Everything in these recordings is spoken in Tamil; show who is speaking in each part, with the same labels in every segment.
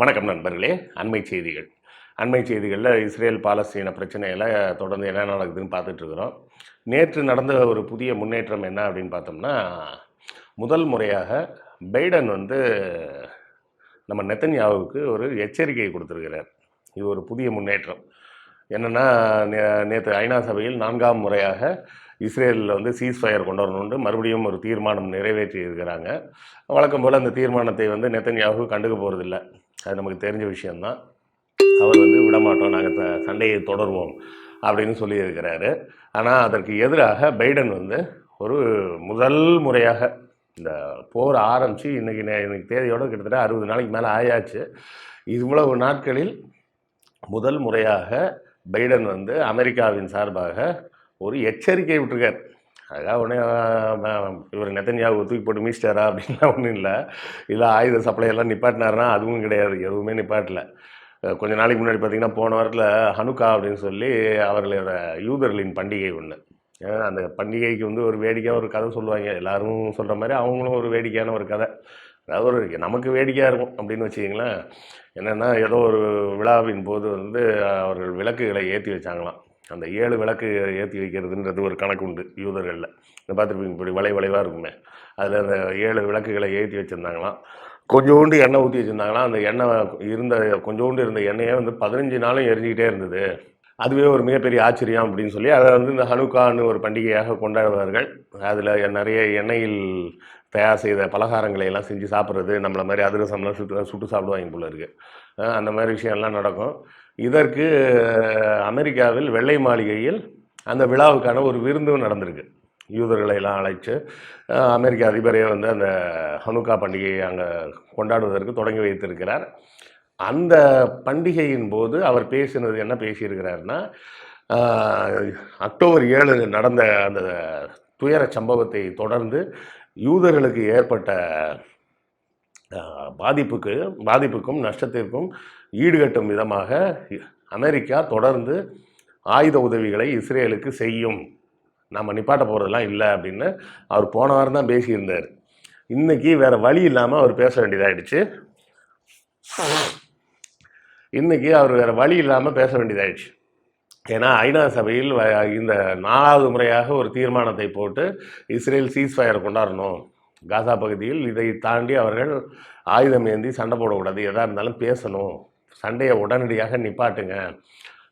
Speaker 1: வணக்கம் நண்பர்களே. அண்மை செய்திகள். அண்மை செய்திகளில் இஸ்ரேல் பாலஸ்தீன பிரச்சனையில் தொடர்ந்து என்ன நடக்குதுன்னு பார்த்துட்ருக்குறோம் நேற்று நடந்த ஒரு புதிய முன்னேற்றம் என்ன அப்படின்னு பார்த்தோம்னா முதல் முறையாக பைடன் வந்து நம்ம நெத்தன்யாவுக்கு ஒரு எச்சரிக்கையை கொடுத்துருக்கிறார். இது ஒரு புதிய முன்னேற்றம். என்னென்னா நேற்று ஐநா சபையில் நான்காம் முறையாக இஸ்ரேலில் வந்து சீஸ் ஃபயர் கொண்டு வரணுன்ட்டு மறுபடியும் ஒரு தீர்மானம் நிறைவேற்றி இருக்கிறாங்க வழக்கம் போல் அந்த தீர்மானத்தை வந்து நெத்தன்யாகு கண்டுக்க போகிறதில்ல அது நமக்கு தெரிஞ்ச விஷயந்தான் அவர் வந்து விடமாட்டோம் நாங்கள் த சண்டையை தொடருவோம் அப்படின்னு சொல்லியிருக்கிறாரு. ஆனால் அதற்கு எதிராக பைடன் வந்து ஒரு முதல் முறையாக இந்த போர் ஆரம்பித்து இன்றைக்கி இன்னைக்கு தேதியோடு கிட்டத்தட்ட அறுபது நாளைக்கு மேலே ஆயாச்சு. இவ்வளவு நாட்களில் முதல் முறையாக பைடன் வந்து அமெரிக்காவின் சார்பாக ஒரு எச்சரிக்கை விட்டுருக்கார். அதெல்லாம் உடனே இவர் நெத்தன்யாவை தூக்கி போட்டு மீச்சிட்டாரா? அப்படின்லாம் ஒன்றும் இல்லை. இல்லை ஆயுத சப்ளை எல்லாம் நிப்பாட்டினாருன்னா அதுவும் கிடையாது. எதுவுமே நிப்பாட்டல. கொஞ்ச நாளைக்கு முன்னாடி பார்த்தீங்கன்னா போன வாரத்தில் ஹனுக்கா அப்படின்னு சொல்லி அவர்களோட யூதர்களின் பண்டிகை ஒன்று அந்த பண்டிகைக்கு வந்து ஒரு வேடிக்கையாக ஒரு கதை சொல்லுவாங்க. எல்லோரும் சொல்கிற மாதிரி அவங்களும் ஒரு வேடிக்கையான ஒரு கதை. அதாவது ஒரு நமக்கு வேடிக்கையாக இருக்கும் அப்படின்னு வச்சிங்களேன் என்னென்னா ஏதோ ஒரு விழாவின் போது வந்து அவர்கள் விளக்குகளை ஏற்றி வச்சாங்களாம். அந்த ஏழு விளக்கு ஏற்றி வைக்கிறதுன்றது ஒரு கணக்கு உண்டு யூதர்களில். இந்த பார்த்துருப்பீங்க இப்படி வளை வளைவாக இருக்குமே. அதில் அந்த ஏழு விளக்குகளை ஏற்றி வச்சுருந்தாங்களாம். கொஞ்சோண்டு எண்ணெய் ஊற்றி வச்சுருந்தாங்கன்னா அந்த எண்ணெய் இருந்த கொஞ்சோண்டு இருந்த எண்ணெயே வந்து பதினஞ்சு நாளும் எரிஞ்சிக்கிட்டே இருந்தது. அதுவே ஒரு மிகப்பெரிய ஆச்சரியம் அப்படின்னு சொல்லி அதை வந்து இந்த ஹனுக்கான்னு ஒரு பண்டிகையாக கொண்டாடுவார்கள். அதில் நிறைய எண்ணெயில் தயார் செய்த பலகாரங்களை எல்லாம் செஞ்சு சாப்பிட்றது நம்மளை மாதிரி அதிரசம்லாம் சுட்டு சுட்டு சாப்பிடுவாங்க போல இருக்குது அந்த மாதிரி விஷயம்லாம் நடக்கும். இதற்கு அமெரிக்காவில் வெள்ளை மாளிகையில் அந்த விழாவுக்கான ஒரு விருந்தும் நடந்திருக்கு. யூதர்களை எல்லாம் அழைச்சு அமெரிக்க அதிபரே வந்து அந்த ஹனுக்கா பண்டிகையை அங்கே கொண்டாடுவதற்கு தொடங்கி வைத்திருக்கிறார். அந்த பண்டிகையின் போது அவர் பேசினது என்ன பேசியிருக்கிறாருன்னா அக்டோபர் ஏழு நடந்த அந்த துயர சம்பவத்தை தொடர்ந்து யூதர்களுக்கு ஏற்பட்ட பாதிப்புக்கு பாதிப்புக்கும் நஷ்டத்திற்கும் ஈடுகட்டும் விதமாக அமெரிக்கா தொடர்ந்து ஆயுத உதவிகளை இஸ்ரேலுக்கு செய்யும். நம்ம நிப்பாட்ட போகிறதெல்லாம் இல்லை அப்படின்னு அவர் போன வாரம் தான் பேசியிருந்தார். இன்றைக்கி வேறு வழி இல்லாமல் அவர் பேச வேண்டியதாகிடுச்சு இன்றைக்கி அவர் வேறு வழி இல்லாமல் பேச வேண்டியதாகிடுச்சு ஏன்னா ஐநா சபையில் வ- இந்த நாலாவது முறையாக ஒரு தீர்மானத்தை போட்டு இஸ்ரேல் சீஸ்ஃபயர் கொண்டாடணும். காசா பகுதியில் இதை தாண்டி அவர்கள் ஆயுதம் ஏந்தி சண்டை போடக்கூடாது. எதாக இருந்தாலும் பேசணும். சண்டையை உடனடியாக நிப்பாட்டுங்க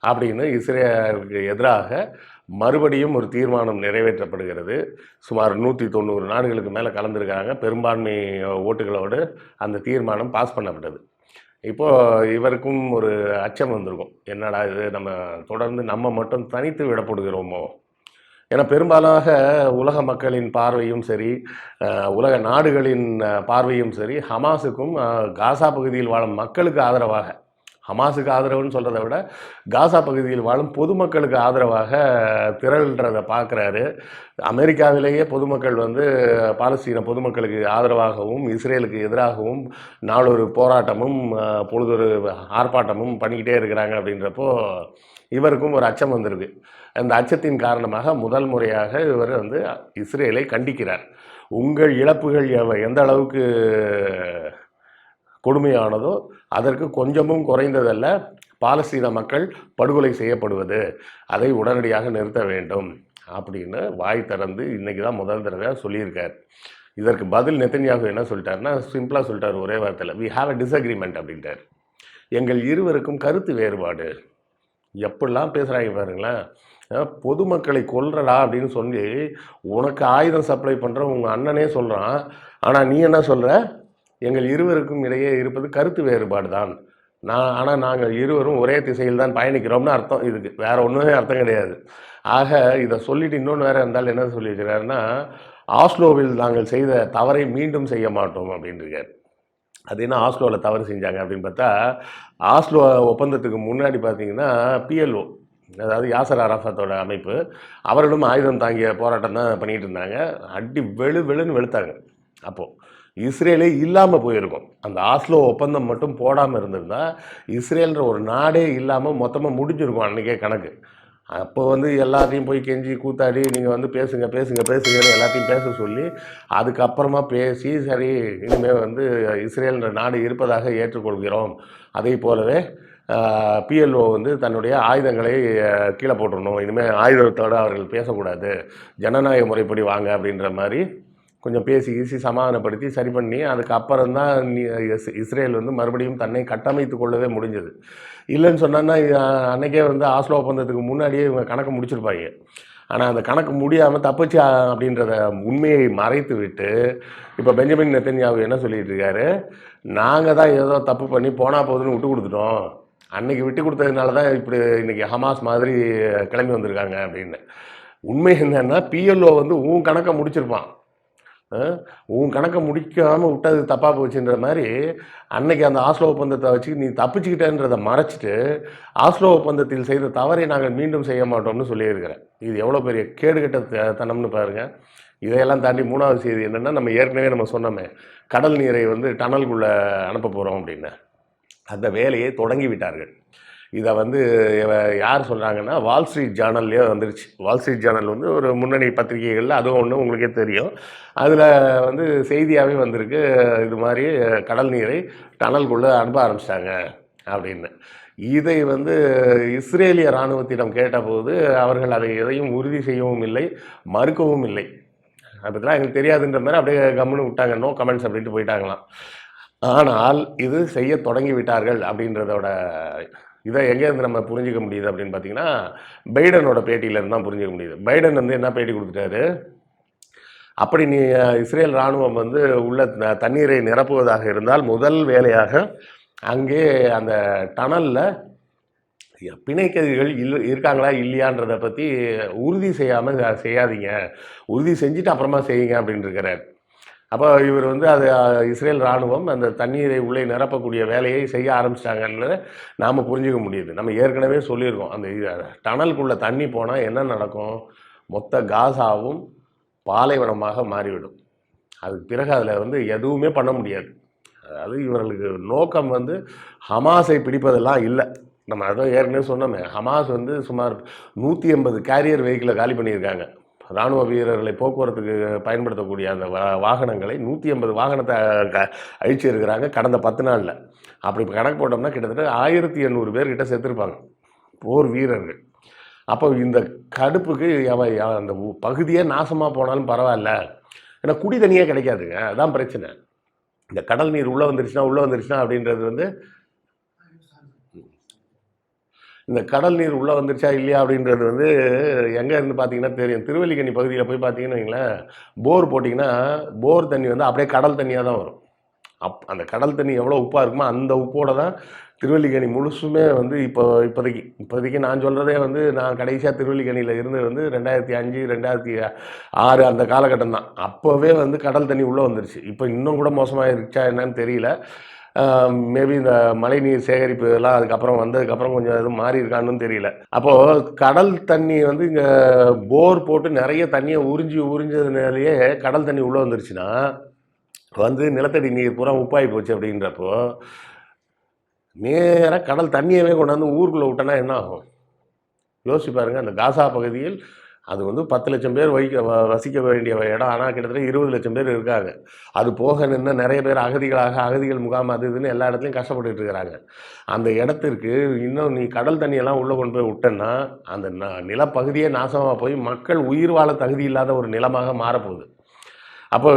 Speaker 1: அப்படின்னு இஸ்ரேலுக்கு எதிராக மறுபடியும் ஒரு தீர்மானம் நிறைவேற்றப்படுகிறது. சுமார் நூற்றி தொண்ணூறு நாடுகளுக்கு மேலே கலந்துருக்காங்க பெரும்பான்மை ஓட்டுகளோடு அந்த தீர்மானம் பாஸ் பண்ணப்பட்டது. இப்போது இவருக்கும் ஒரு அச்சம் வந்திருக்கும். என்னடா இது? நம்ம தொடர்ந்து நம்ம மட்டும் தனித்து விடப்படுகிறோமோ? ஏன்னா பெரும்பாலாக உலக மக்களின் பார்வையும் சரி உலக நாடுகளின் பார்வையும் சரி ஹமாஸுக்கும் காசா பகுதியில் வாழும் மக்களுக்கு ஆதரவாக ஹமாஸுக்கு ஆதரவுன்னு சொல்கிறத விட காசா பகுதியில் வாழும் பொதுமக்களுக்கு ஆதரவாக திரள்ன்றதை பார்க்குறாரு. அமெரிக்காவிலேயே பொதுமக்கள் வந்து பாலஸ்தீன பொதுமக்களுக்கு ஆதரவாகவும் இஸ்ரேலுக்கு எதிராகவும் நாளொரு போராட்டமும் பொழுதொரு ஆர்ப்பாட்டமும் பண்ணிக்கிட்டே இருக்கிறாங்க அப்படின்றப்போ இவருக்கும் ஒரு அச்சம் வந்திருக்கு. அந்த அச்சத்தின் காரணமாக முதல் முறையாக இவர் வந்து இஸ்ரேலை கண்டிக்கிறார். உங்கள் இழப்புகள் எவ- எந்த அளவுக்கு கொடுமையானதோ அதற்கு கொஞ்சமும் குறைந்ததல்ல பாலஸ்தீன மக்கள் படுகொலை செய்யப்படுவது. அதை உடனடியாக நிறுத்த வேண்டும் அப்படின்னு வாய் திறந்து இன்றைக்கி தான் முதல் தடவையாக சொல்லியிருக்கார். இதற்கு பதில் நெத்தன்யாகு என்ன சொல்லிட்டாருன்னா சிம்பிளாக சொல்லிட்டார் ஒரே வார்த்தையில் வி ஹாவ் அ டிஸ்அக்ரிமெண்ட் அப்படின்ட்டார். எங்கள் இருவருக்கும் கருத்து வேறுபாடு. எப்படிலாம் பேசுகிறாங்க பாருங்களேன். பொதுமக்களை கொல்றடா அப்படின்னு சொல்லி உனக்கு ஆயுதம் சப்ளை பண்ணுற உங்கள் அண்ணனே சொல்கிறான் ஆனால் நீ என்ன சொல்கிற எங்கள் இருவருக்கும் இடையே இருப்பது கருத்து வேறுபாடு தான் நான் ஆனால் நாங்கள் இருவரும் ஒரே திசையில் தான் பயணிக்கிறோம்னு அர்த்தம் இதுக்கு. வேறு ஒன்றுமே அர்த்தம் கிடையாது. ஆக இதை சொல்லிட்டு இன்னொன்று வேறு இருந்தாலும் என்ன சொல்லியிருக்கிறாருன்னா ஆஸ்லோவில் நாங்கள் செய்த தவறை மீண்டும் செய்ய மாட்டோம் அப்படின்றிருக்கார். அது என்ன ஆஸ்லோவில் தவறு செஞ்சாங்க அப்படின்னு பார்த்தா ஆஸ்லோ ஒப்பந்தத்துக்கு முன்னாடி பார்த்தீங்கன்னா பிஎல்ஓ அதாவது யாசர் அராஃபத்தோட அமைப்பு அவர்களும் ஆயுதம் தாங்கிய போராட்டம் தான் பண்ணிகிட்டு இருந்தாங்க. அடி வெளு வெளுன்னு வெளுத்தாங்க அப்போது இஸ்ரேலே இல்லாமல் போயிருக்கும். அந்த ஆஸ்லோ ஒப்பந்தம் மட்டும் போடாமல் இருந்திருந்தா இஸ்ரேல்ன்ற ஒரு நாடே இல்லாமல் மொத்தமாக முடிஞ்சிருக்கும் அன்றைக்கே கணக்கு. அப்போ வந்து எல்லாத்தையும் போய் கெஞ்சி கூத்தாடி நீங்கள் வந்து பேசுங்க பேசுங்க பேசுங்கன்னு எல்லாத்தையும் பேச சொல்லி அதுக்கப்புறமா பேசி சரி இனிமேல் வந்து இஸ்ரேல்ன்ற நாடு இருப்பதாக ஏற்றுக்கொள்கிறோம். அதே போலவே பிஎல்ஓ வந்து தன்னுடைய ஆயுதங்களை கீழே போட்டுடணும் இனிமேல் ஆயுதத்தோடு அவர்கள் பேசக்கூடாது. ஜனநாயக முறைப்படி வாங்க அப்படின்ற மாதிரி கொஞ்சம் பேசி ஈசி சமாதானப்படுத்தி சரி பண்ணி அதுக்கப்புறம் தான் இஸ் இஸ்ரேல் வந்து மறுபடியும் தன்னை கட்டமைத்து கொள்ளவே முடிஞ்சது. இல்லைன்னு சொன்னான்னா அன்னைக்கே வந்து ஆஸ்லோ ஒப்பந்தத்துக்கு முன்னாடியே இவங்க கணக்கு முடிச்சிருப்பாங்க. ஆனால் அந்த கணக்கு முடியாமல் தப்பிச்சு அப்படின்றத உண்மையை மறைத்து விட்டு இப்போ பெஞ்சமின் நெத்தன்யாவு என்ன சொல்லிட்டு இருக்காரு? நாங்கள் தான் ஏதோ தப்பு பண்ணி போனால் போதுன்னு விட்டு கொடுத்துட்டோம். அன்னைக்கு விட்டு கொடுத்ததுனால தான் இப்படி இன்னைக்கு ஹமாஸ் மாதிரி கிளம்பி வந்திருக்காங்க அப்படின்னு. உண்மை என்னன்னா பிஎல்ஓ வந்து உன் கணக்கை முடிச்சிருப்பான். உன் கணக்கை முடிக்காமல் விட்டது தப்பாக போச்சுன்ற மாதிரி அன்னைக்கு அந்த ஆஸ்லோ ஒப்பந்தத்தை வச்சு நீ தப்பிச்சுக்கிட்டேன்றதை மறைச்சிட்டு ஆஸ்லோ ஒப்பந்தத்தில் செய்த தவறை நாங்கள் மீண்டும் செய்ய மாட்டோம்னு சொல்லியிருக்கிறேன். இது எவ்வளோ பெரிய கேடுகட்ட த- தனம்னு பாருங்கள் இதையெல்லாம் தாண்டி மூணாவது செய்தி என்னென்னா நம்ம ஏற்கனவே நம்ம சொன்னோமே கடல் நீரை வந்து டனலுக்குள்ளே அனுப்ப போகிறோம் அப்படின்னு. அந்த வேலையை தொடங்கி விட்டார்கள். இதை வந்து யார் சொல்கிறாங்கன்னா வால் ஸ்ட்ரீட் ஜேர்னல்லே வந்துருச்சு. வால் ஸ்ட்ரீட் ஜேர்னல் வந்து ஒரு முன்னணி பத்திரிகைகளில் அதுவும் ஒன்று உங்களுக்கே தெரியும். அதில் வந்து செய்தியாகவே வந்திருக்கு. இது மாதிரி கடல் நீரை டனலுக்குள்ளே அனுப்ப ஆரம்பிச்சிட்டாங்க அப்படின்னு. இதை வந்து இஸ்ரேலிய இராணுவத்திடம் கேட்டபோது அவர்கள் அதை எதையும் உறுதி செய்யவும் இல்லை மறுக்கவும் இல்லை. அதை பற்றிலாம் எனக்கு தெரியாதுன்ற மாதிரி அப்படியே கம்முன்னு விட்டாங்க. நோ கமெண்ட்ஸ் அப்படின்ட்டு போயிட்டாங்களாம். ஆனால் இது செய்ய தொடங்கி விட்டார்கள் அப்படின்றதோட இதை எங்கேருந்து நம்ம புரிஞ்சிக்க முடியுது அப்படின்னு பார்த்தீங்கன்னா பைடனோட பேட்டியிலேருந்து தான் புரிஞ்சிக்க முடியுது. பைடன் வந்து என்ன பேட்டி கொடுத்துட்டாரு? அப்படி நீ இஸ்ரேல் இராணுவம் வந்து உள்ள தண்ணீரை நிரப்புவதாக இருந்தால் முதல் வேலையாக அங்கே அந்த டனலில் பிணைக்கதிர்கள் இல் இருக்காங்களா இல்லையான்றதை பற்றி உறுதி செய்யாமல் செய்யாதீங்க. உறுதி செஞ்சுட்டு அப்புறமா செய்யுங்க அப்படின்னு இருக்கிறார் அப்போ இவர் வந்து அது இஸ்ரேல் இராணுவம் அந்த தண்ணீரை உள்ளே நிரப்பக்கூடிய வேலையை செய்ய ஆரம்பிச்சிட்டாங்கன்னு நாம் புரிஞ்சுக்க முடியுது. நம்ம ஏற்கனவே சொல்லியிருக்கோம். அந்த டனலுக்குள்ளே தண்ணி போனால் என்ன நடக்கும்? மொத்த காசாவும் பாலைவனமாக மாறிவிடும். அதுக்கு பிறகு அதில் வந்து எதுவுமே பண்ண முடியாது. அதாவது இவர்களுக்கு நோக்கம் வந்து ஹமாஸை பிடிப்பதெல்லாம் இல்லை. நம்ம அதான் ஏற்கனவே சொன்னோமே ஹமாஸ் வந்து சுமார் நூற்றி எண்பது கேரியர் வெஹிக்கிளை காலி பண்ணியிருக்காங்க. இராணுவ வீரர்களை போக்குவரத்துக்கு பயன்படுத்தக்கூடிய அந்த வாகனங்களை நூற்றி ஐம்பது வாகனத்தை க அழிச்சு இருக்கிறாங்க கடந்த பத்து நாளில். அப்படி இப்போ கணக்கு போட்டோம்னா கிட்டத்தட்ட ஆயிரத்தி எண்ணூறு பேர் கிட்ட செத்துருப்பாங்க. போர் வீரர்கள். அப்போ இந்த கடுப்புக்கு அந்த பகுதியே நாசமாக போனாலும் பரவாயில்ல. ஏன்னா குடி தண்ணியே கிடைக்காதுங்க. அதான் பிரச்சனை. இந்த கடல் நீர் உள்ளே வந்துருச்சுன்னா உள்ளே வந்துருச்சுன்னா அப்படின்றது வந்து இந்த கடல் நீர் உள்ளே வந்துருச்சா இல்லையா அப்படின்றது வந்து எங்கே இருந்து பார்த்தீங்கன்னா தெரியும். திருவல்லிக்கண்ணி பகுதியில் போய் பார்த்தீங்கன்னு வைங்களேன் போர் போட்டிங்கன்னா போர் தண்ணி வந்து அப்படியே கடல் தண்ணியாக தான் வரும். அப் அந்த கடல் தண்ணி எவ்வளோ உப்பாக இருக்குமோ அந்த உப்போட தான் திருவல்லிக்கணி முழுசுமே வந்து இப்போ இப்போதைக்கு. இப்போதைக்கு நான் சொல்கிறதே வந்து நான் கடைசியாக திருவல்லிக்கணியில் இருந்து வந்து ரெண்டாயிரத்தி அஞ்சு ரெண்டாயிரத்தி ஆறு அந்த காலகட்டம் தான். அப்போவே வந்து கடல் தண்ணி உள்ளே வந்துருச்சு. இப்போ இன்னும் கூட மோசமாக இருக்கா என்னன்னு தெரியல. மேபி இந்த மழை நீர் சேகரிப்பு இதெல்லாம் அதுக்கப்புறம் வந்ததுக்கப்புறம் கொஞ்சம் எதுவும் மாறி இருக்கான்னு தெரியல. அப்போது கடல் தண்ணி வந்து இங்கே போர் போட்டு நிறைய தண்ணியை உறிஞ்சி உறிஞ்சதுனாலேயே கடல் தண்ணி உள்ளே வந்துருச்சுன்னா வந்து நிலத்தடி நீர் பூரா உப்பாகி போச்சு அப்படின்றப்போ நேராக கடல் தண்ணியவே கொண்டாந்து ஊருக்குள்ளே விட்டோன்னா என்ன ஆகும்? யோசிச்சு பாருங்கள் அந்த காசா பகுதியில் அது வந்து பத்து லட்சம் பேர் வைக்க வ- வசிக்க வேண்டிய இடம். ஆனால் கிட்டத்தட்ட இருபது லட்சம் பேர் இருக்காங்க. அது போக நின்று நிறைய பேர் அகதிகளாக அகதிகள் முகாம் அது இதுன்னு எல்லா இடத்துலையும் கஷ்டப்பட்டுட்டு இருக்கிறாங்க. அந்த இடத்திற்கு இன்னும் நீ கடல் தண்ணியெல்லாம் உள்ளே கொண்டு போய் விட்டேன்னா அந்த ந- நிலப்பகுதியே நாசமாக போய் மக்கள் உயிர் வாழ தகுதி இல்லாத ஒரு நிலமாக மாறப்போகுது. அப்போ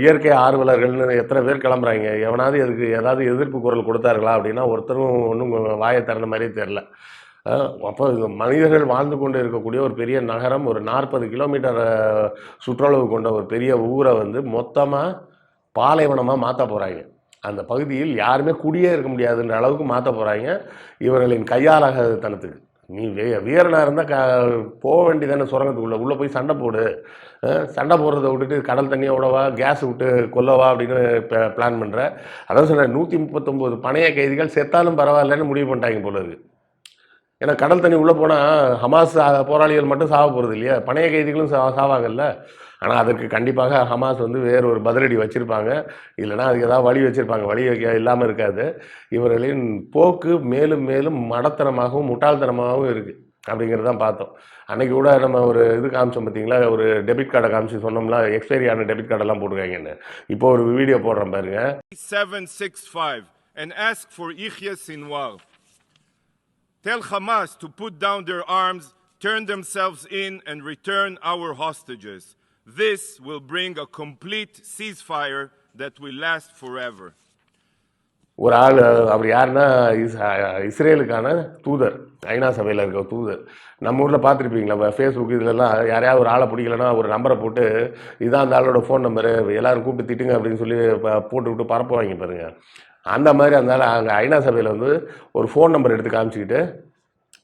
Speaker 1: இயற்கை ஆர்வலர்கள்னு எத்தனை பேர் கிளம்புறாங்க. எவனாவது அதுக்கு ஏதாவது எதிர்ப்பு குரல் கொடுத்தார்களா அப்படின்னா ஒருத்தரும் ஒன்றும் வாயை திறந்த மாதிரியே தெரில அப்போ மனிதர்கள் வாழ்ந்து கொண்டு இருக்கக்கூடிய ஒரு பெரிய நகரம் ஒரு நாற்பது கிலோமீட்டர் சுற்றளவு கொண்ட ஒரு பெரிய ஊரை வந்து மொத்தமாக பாலைவனமாக மாற்ற போகிறாங்க அந்த பகுதியில் யாருமே குடியே இருக்க முடியாதுன்ற அளவுக்கு மாற்ற போகிறாங்க இவர்களின் கையாளாகத்தனத்துக்கு நீ வே வீரனாக இருந்தால் க போக வேண்டியதானே சுரங்கத்துக்குள்ளே. உள்ளே போய் சண்டை போடு. சண்டை போடுறத விட்டுட்டு கடல் தண்ணியை விடவா கேஸ் விட்டு கொல்லவா அப்படின்னு பிளான் பண்ணுற அதான் சொன்னேன் நூற்றி முப்பத்தொம்போது பணைய கைதிகள் செத்தாலும் பரவாயில்லன்னு முடிவு பண்ணிட்டாங்க போல இருக்குது ஏன்னா கடல் தண்ணி உள்ளே போனால் ஹமாஸ் போராளிகள் மட்டும் சாக போகிறது இல்லையா? பணைய கைதிகளும் சா சாவாங்கல்ல? ஆனால் அதற்கு கண்டிப்பாக ஹமாஸ் வந்து வேறு ஒரு பதிலடி வச்சுருப்பாங்க. இல்லைன்னா அதுக்கு ஏதாவது வழி வச்சுருப்பாங்க. வழி வைக்க இல்லாமல் இருக்காது. இவர்களின் போக்கு மேலும் மேலும் மடத்தனமாகவும் முட்டாள்தனமாகவும் இருக்குது அப்படிங்கிறது தான் பார்த்தோம். அன்னைக்கு கூட நம்ம ஒரு இது காமிச்சோம் பார்த்தீங்களா? ஒரு டெபிட் கார்டை காமிச்சு சொன்னோம்னா எக்ஸ்பைரி ஆன டெபிட் கார்டெல்லாம் போட்டுருக்காங்கன்னு. இப்போ ஒரு வீடியோ போடுறேன் பாருங்க.
Speaker 2: 765 and ask for Yahya involve Tell Hamas to put down their arms, turn themselves in, and return our hostages. This will bring a complete ceasefire that will last forever.
Speaker 1: ஒரு ஆள் அவர் யாருன்னா இஸ்ரேலுக்கான தூதர் ஐநா சபையில் இருக்க தூதர் நம்ம ஊரில் பார்த்துருப்பீங்களா ஃபேஸ்புக் இதுலலாம் யாரையாவது ஒரு ஆளை பிடிக்கலன்னா ஒரு நம்பரை போட்டு இதான் அந்த ஆளோட ஃபோன் நம்பரு எல்லாரும் கூப்பிட்டு திட்டுங்க அப்படின்னு சொல்லி போட்டுவிட்டு போட்டு வாங்கி பரப்புவாங்க பாருங்க அந்த மாதிரி அதனால் அங்கே ஐநா சபையில் வந்து ஒரு ஃபோன் நம்பர் எடுத்து காமிச்சிக்கிட்டு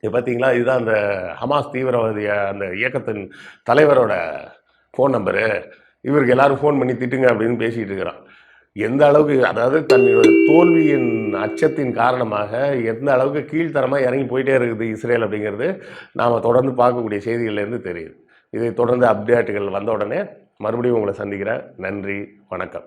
Speaker 1: இது பார்த்தீங்களா இதுதான் அந்த ஹமாஸ் தீவிரவாதி அந்த இயக்கத்தின் தலைவரோட ஃபோன் நம்பரு இவருக்கு எல்லோரும் ஃபோன் பண்ணி திட்டுங்க அப்படின்னு பேசிகிட்டு இருக்கிறான். எந்த அளவுக்கு அதாவது தன்னுடைய தோல்வியின் அச்சத்தின் காரணமாக எந்த அளவுக்கு கீழ்த்தரமாக இறங்கி போயிட்டே இருக்குது இஸ்ரேல் அப்படிங்கிறது நாம் தொடர்ந்து பார்க்கக்கூடிய செய்திகள்லேருந்து தெரியுது. இதை தொடர்ந்து அப்டேட்டுகள் வந்த உடனே மறுபடியும் உங்களை சந்திக்கிறேன். நன்றி வணக்கம்.